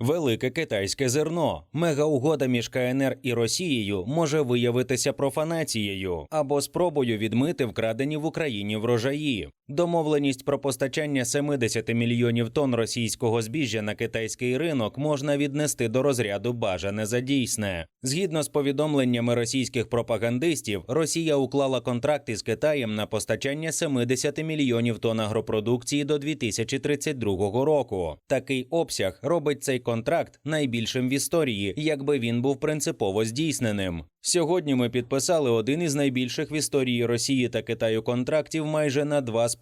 Велике китайське зерно. Мегаугода між КНР і Росією може виявитися профанацією або спробою відмити вкрадені в Україні врожаї. Домовленість про постачання 70 мільйонів тонн російського збіжжя на китайський ринок можна віднести до розряду бажане за дійсне. Згідно з повідомленнями російських пропагандистів, Росія уклала контракт із Китаєм на постачання 70 мільйонів тонн агропродукції до 2032 року. Такий обсяг робить цей контракт найбільшим в історії, якби він був принципово здійсненим. Сьогодні ми підписали один із найбільших в історії Росії та Китаю контрактів майже на 2,5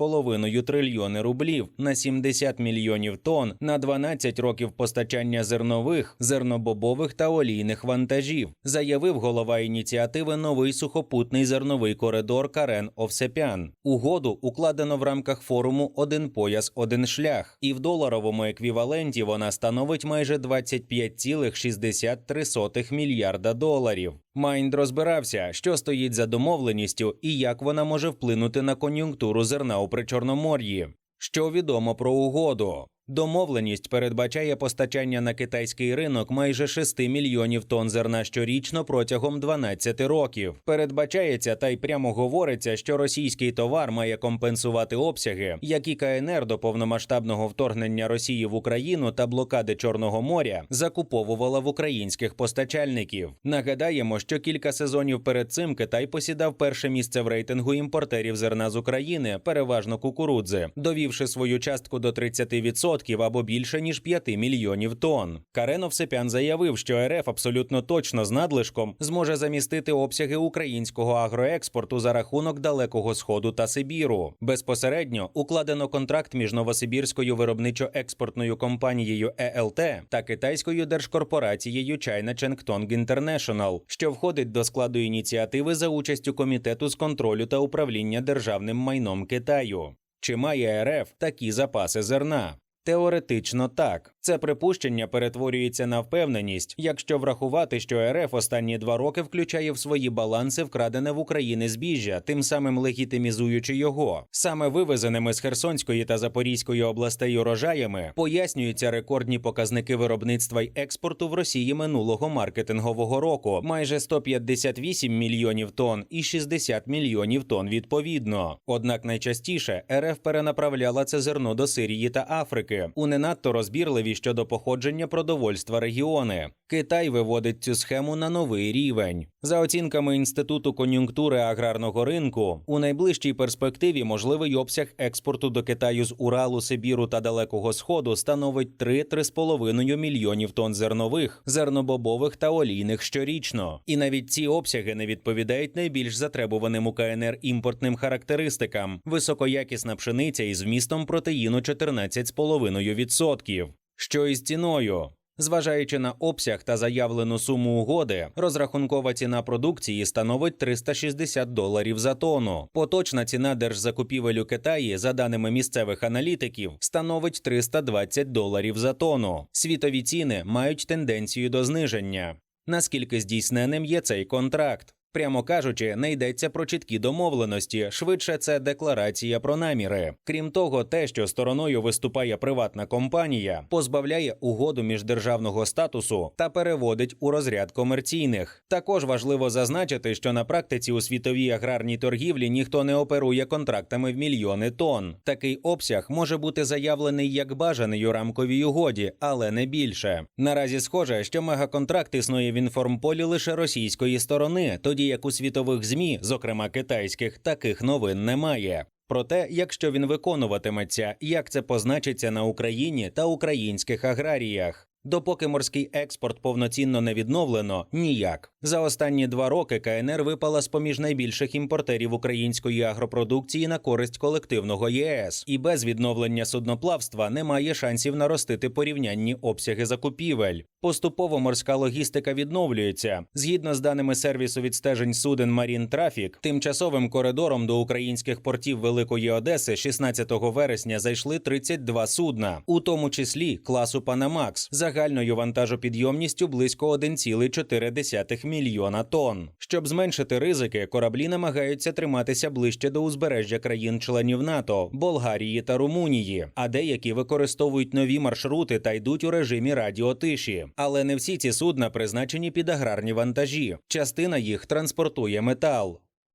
трильйони рублів на 70 мільйонів тонн на 12 років постачання зернових, зернобобових та олійних вантажів, заявив голова ініціативи Новий сухопутний зерновий коридор Карен Овсепян. Угоду укладено в рамках форуму Один пояс, один шлях, і в доларовому еквіваленті вона становить майже 25,63 мільярда доларів. Майнд розбирався, що стоїть за домовленістю і як вона може вплинути на кон'юнктуру зерна у Причорномор'ї. Що відомо про угоду? Домовленість передбачає постачання на китайський ринок майже 6 мільйонів тонн зерна щорічно протягом 12 років. Передбачається та й прямо говориться, що російський товар має компенсувати обсяги, які КНР до повномасштабного вторгнення Росії в Україну та блокади Чорного моря закуповувала в українських постачальників. Нагадаємо, що кілька сезонів перед цим Китай посідав перше місце в рейтингу імпортерів зерна з України, переважно кукурудзи, довівши свою частку до 30% або більше ніж 5 мільйонів тонн. Карен Овсепян заявив, що РФ абсолютно точно з надлишком зможе замістити обсяги українського агроекспорту за рахунок Далекого Сходу та Сибіру. Безпосередньо укладено контракт між Новосибірською виробничо-експортною компанією ЕЛТ та китайською держкорпорацією China Chengtong International, що входить до складу ініціативи за участю комітету з контролю та управління державним майном Китаю. Чи має РФ такі запаси зерна? Теоретично так. Це припущення перетворюється на впевненість, якщо врахувати, що РФ останні два роки включає в свої баланси вкрадене в Україні збіжжя, тим самим легітимізуючи його. Саме вивезеними з Херсонської та Запорізької областей урожаями пояснюються рекордні показники виробництва й експорту в Росії минулого маркетингового року майже 158 мільйонів тонн і 60 мільйонів тонн відповідно. Однак найчастіше РФ перенаправляла це зерно до Сирії та Африки у не надто розбірливі щодо походження продовольства регіони. Китай виводить цю схему на новий рівень. За оцінками інституту кон'юнктури аграрного ринку, у найближчій перспективі можливий обсяг експорту до Китаю з Уралу, Сибіру та Далекого Сходу становить 3-3,5 мільйонів тонн зернових, зернобобових та олійних щорічно. І навіть ці обсяги не відповідають найбільш затребуваним у КНР імпортним характеристикам: високоякісна пшениця із вмістом протеїну 14,5%. Що із ціною? Зважаючи на обсяг та заявлену суму угоди, розрахункова ціна продукції становить 360 доларів за тонну. Поточна ціна держзакупівель у Китаї, за даними місцевих аналітиків, становить 320 доларів за тонну. Світові ціни мають тенденцію до зниження. Наскільки здійсненим є цей контракт? Прямо кажучи, не йдеться про чіткі домовленості, швидше це декларація про наміри. Крім того, те, що стороною виступає приватна компанія, позбавляє угоду міждержавного статусу та переводить у розряд комерційних. Також важливо зазначити, що на практиці у світовій аграрній торгівлі ніхто не оперує контрактами в мільйони тонн. Такий обсяг може бути заявлений як бажаний у рамковій угоді, але не більше. Наразі схоже, що мегаконтракт існує в інформполі лише російської сторони, тоді як у світових змі, зокрема китайських, таких новин немає. Проте, якщо він виконуватиметься, як це позначиться на Україні та українських аграріях. Допоки морський експорт повноцінно не відновлено, ніяк. За останні два роки КНР випала з поміж найбільших імпортерів української агропродукції на користь колективного ЄС, і без відновлення судноплавства немає шансів наростити порівнянні обсяги закупівель. Поступово морська логістика відновлюється. Згідно з даними сервісу відстежень суден Marine Traffic, тимчасовим коридором до українських портів Великої Одеси 16 вересня зайшли 32 судна, у тому числі класу Panamax, загальною вантажопідйомністю близько 1,4 мільйона тонн. Щоб зменшити ризики, кораблі намагаються триматися ближче до узбережжя країн-членів НАТО, Болгарії та Румунії, а деякі використовують нові маршрути та йдуть у режимі радіотиші. Але не всі ці судна призначені під аграрні вантажі. Частина їх транспортує метал.